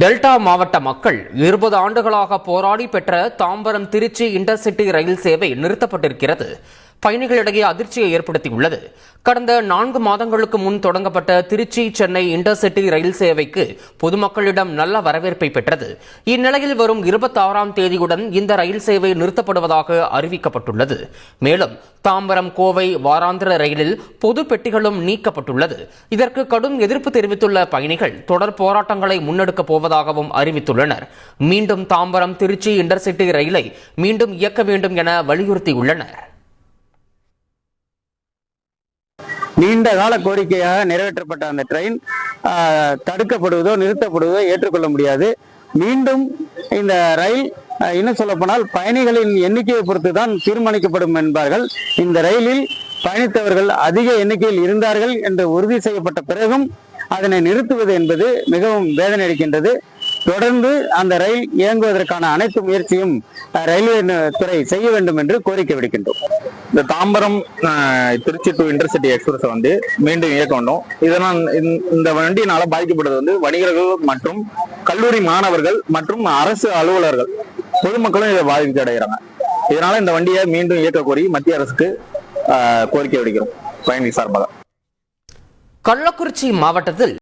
Delta மாவட்ட மக்கள் இருபது ஆண்டுகளாக போராடி பெற்ற தாம்பரம் திருச்சி இன்டர்சிட்டி ரயில் சேவை நிறுத்தப்பட்டிருக்கிறது. பயணிகளிடையே அதிர்ச்சியை ஏற்படுத்தியுள்ளது. கடந்த நான்கு மாதங்களுக்கு முன் தொடங்கப்பட்ட திருச்சி சென்னை இன்டர்சிட்டி ரயில் சேவைக்கு பொதுமக்களிடம் நல்ல வரவேற்பை பெற்றது. இந்நிலையில் வரும் இருபத்தி ஆறாம் தேதியுடன் இந்த ரயில் சேவை நிறுத்தப்படுவதாக அறிவிக்கப்பட்டுள்ளது. மேலும் தாம்பரம் கோவை வாராந்திர ரயிலில் பொது பெட்டிகளும் நீக்கப்பட்டுள்ளது. இதற்கு கடும் எதிர்ப்பு தெரிவித்துள்ள பயணிகள் தொடர் போராட்டங்களை முன்னெடுக்கப் போவதாகவும் அறிவித்துள்ளனர். மீண்டும் தாம்பரம் திருச்சி இன்டர்சிட்டி ரயிலை மீண்டும் இயக்க வேண்டும் என வலியுறுத்தியுள்ளனர். நீண்ட கால கோரிக்கையாக நிறைவேற்றப்பட்ட அந்த ட்ரெயின் தடுக்கப்படுவதோ நிறுத்தப்படுவதோ ஏற்றுக்கொள்ள முடியாது. மீண்டும் இந்த ரயில் இன்னும் சொல்லப்போனால் பயணிகளின் எண்ணிக்கையை பொறுத்து தான் தீர்மானிக்கப்படும் என்பார்கள். இந்த ரயிலில் பயணித்தவர்கள் அதிக எண்ணிக்கையில் இருந்தார்கள் என்று உறுதி செய்யப்பட்ட பிறகும் அதனை நிறுத்துவது என்பது மிகவும் வேதனை அளிக்கின்றது தொடர்ந்து அந்த ரயில் இயங்குவதற்கான அனைத்து முயற்சியும் ரயில்வே துறை செய்ய வேண்டும் என்று கோரிக்கை விடுக்கின்றோம். இந்த Tambaram Tiruchi to intercity express வந்து மீண்டும் இயக்க வேண்டும். இதனால் இந்த- இந்த வண்டியினால பாதிக்கப்படுவது வந்து வணிகர்கள் மற்றும் கல்லூரி மாணவர்கள் மற்றும் அரசு அலுவலர்கள். பொதுமக்களும் இதை பாதிப்பு அடைகிறாங்க. இதனால இந்த வண்டியை மீண்டும் இயக்க கோரி மத்திய அரசுக்கு கோரிக்கை விடுக்கிறோம். பயணி சார்பாக. கள்ளக்குறிச்சி மாவட்டத்தில்